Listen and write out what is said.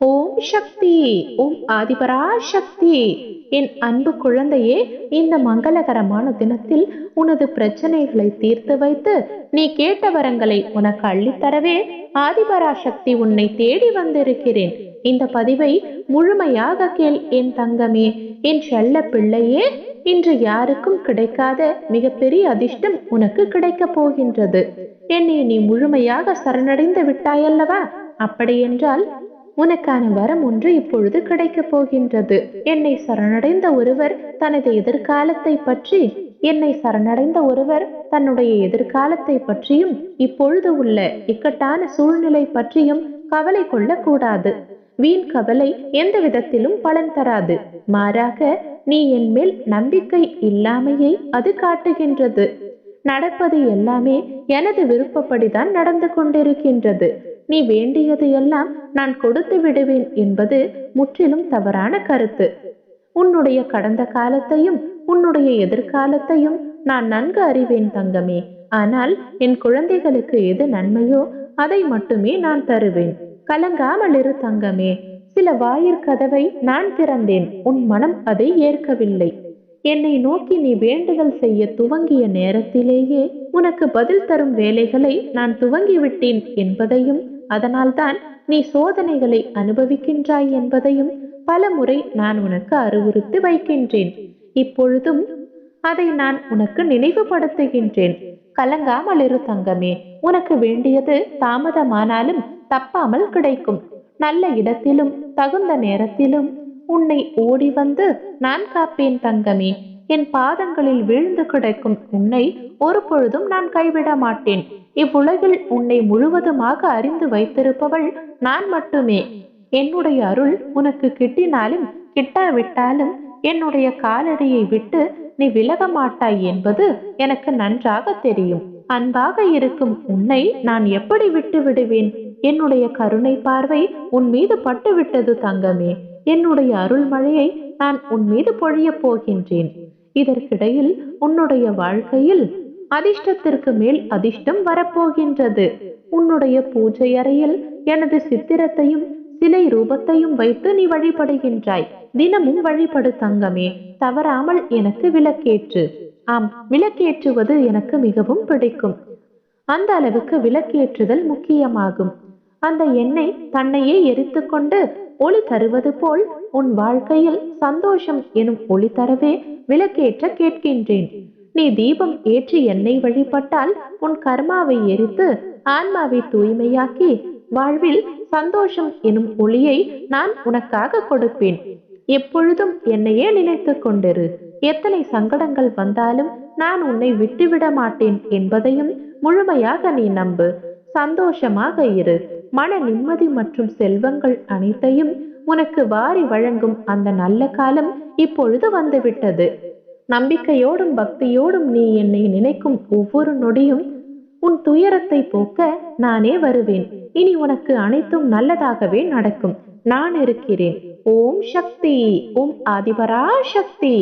ஓம் சக்தி ஓம் ஆதிபரா சக்தி என் அன்பு குழந்தையே இந்த மங்களகரமான தினத்தில் உனது பிரச்சனைகளை தீர்த்து வைத்து நீ கேட்ட வரங்களை உனக்கு அள்ளித்தரவே ஆதிபரா சக்தி உன்னை தேடி வந்திருக்கிறேன். இந்த பதிவை முழுமையாக கேள் என் தங்கமே. என் செல்ல பிள்ளையே இன்று யாருக்கும் கிடைக்காத மிகப்பெரிய அதிர்ஷ்டம் உனக்கு கிடைக்கப் போகின்றது. என்னை நீ முழுமையாக சரணடைந்து விட்டாயல்லவா? அப்படியென்றால் உனக்கான வரம் ஒன்று இப்பொழுது கிடைக்கப் போகின்றது. என்னை சரணடைந்த ஒருவர் தனது எதிர்காலத்தை பற்றி என்னை சரணடைந்த ஒருவர் தன்னுடைய எதிர்காலத்தை பற்றியும் இப்பொழுது உள்ள இக்கட்டான சூழ்நிலை பற்றியும் கவலை கொள்ளக்கூடாது. வீண் கவலை எந்த விதத்திலும் பலன் தராது. மாறாக நீ என் மேல் நம்பிக்கை இல்லாமையை அது காட்டுகின்றது. நடப்பது எல்லாமே எனது விருப்பப்படிதான் நடந்து கொண்டிருக்கின்றது. நீ வேண்டியது எல்லாம் நான் கொடுத்து விடுவேன் என்பது முற்றிலும் தவறான கருத்து. உன்னுடைய கடந்த காலத்தையும் உன்னுடைய எதிர்காலத்தையும் நான் நன்கு அறிவேன் தங்கமே. ஆனால் என் குழந்தைகளுக்கு எது நன்மையோ அதை மட்டுமே நான் தருவேன். கலங்காமல் இரு தங்கமே. சில வாயிற்கதவை நான் திறந்தேன் உன் மனம் அதை ஏற்கவில்லை. என்னை நோக்கி நீ வேண்டுதல் செய்ய துவங்கிய நேரத்திலேயே உனக்கு பதில் தரும் வேலைகளை நான் துவங்கிவிட்டேன் என்பதையும் அதனால்தான் நீ சோதனைகளை அனுபவிக்கின்றாய் என்பதையும் பல முறை நான் உனக்கு அறிவுறுத்தி வைக்கின்றேன். இப்பொழுதும் அதை நான் உனக்கு நினைவுபடுத்துகின்றேன். கலங்காமல் இரு தங்கமே உனக்கு வேண்டியது தாமதமானாலும் தப்பாமல் கிடைக்கும். நல்ல இடத்திலும் தகுந்த நேரத்திலும் உன்னை ஓடி வந்து நான் காப்பேன் தங்கமே. என் பாதங்களில் வீழ்ந்து கிடக்கும் உன்னை ஒரு பொழுதும் நான் கைவிட மாட்டேன். இவ்வுலகில் உன்னை முழுவதுமாக அறிந்து வைத்திருப்பவள் நான் மட்டுமே. என்னுடைய அருள் உனக்கு கிட்டினாலும் கிட்டாவிட்டாலும் என்னுடைய காலடியை விட்டு நீ விலக மாட்டாய் என்பது எனக்கு நன்றாக தெரியும். அன்பாக இருக்கும் உன்னை நான் எப்படி விட்டு விடுவேன்? என்னுடைய கருணை பார்வை உன் மீது பட்டு விட்டது தங்கமே. என்னுடைய அருள்மழையை நான் உன் மீது பொழியப் போகின்றேன். இதற்கிடையில் உன்னுடைய வாழ்க்கையில் அதிர்ஷ்டத்திற்கு மேல் அதிர்ஷ்டம் வரப்போகின்றது. உன்னுடைய பூஜை அறையில் எனது சித்திரத்தையும் சிலை ரூபத்தையும் வைத்து நீ வழிபடுகின்றாய். தினமும் வழிபடு தங்கமே தவறாமல் எனக்கு விளக்கேற்று. ஆம் விளக்கேற்றுவது எனக்கு மிகவும் பிடிக்கும். அந்த அளவுக்கு விளக்கேற்றுதல் முக்கியமாகும். அந்த எண்ணெய் தன்னையே எரித்து கொண்டு ஒளி தருவது போல் உன் வாழ்க்கையில் சந்தோஷம் எனும் ஒளி தரவே விளக்கேற்ற கேட்கின்றேன். நீ தீபம் ஏற்றி எண்ணெய் வழிபட்டால் உன் கர்மாவை எரித்து ஆன்மாவை தூய்மையாக்கி வாழ்வில் சந்தோஷம் எனும் ஒளியை நான் உனக்காக கொடுப்பேன். எப்பொழுதும் என்னையே நினைத்துக் கொண்டிரு. எத்தனை சங்கடங்கள் வந்தாலும் நான் உன்னை விட்டுவிட மாட்டேன் என்பதையும் முழுமையாக நீ நம்பு. சந்தோஷமாக இரு. மன நிம்மதி மற்றும் செல்வங்கள் அனைத்தையும் உனக்கு வாரி வழங்கும் அந்த நல்ல காலம் இப்பொழுது வந்துவிட்டது. நம்பிக்கையோடும் பக்தியோடும் நீ என்னை நினைக்கும் ஒவ்வொரு நொடியும் உன் துயரத்தை போக்க நானே வருவேன். இனி உனக்கு அனைத்தும் நல்லதாகவே நடக்கும். நான் இருக்கிறேன். ஓம் சக்தி. ஓம் ஆதிபரா சக்தி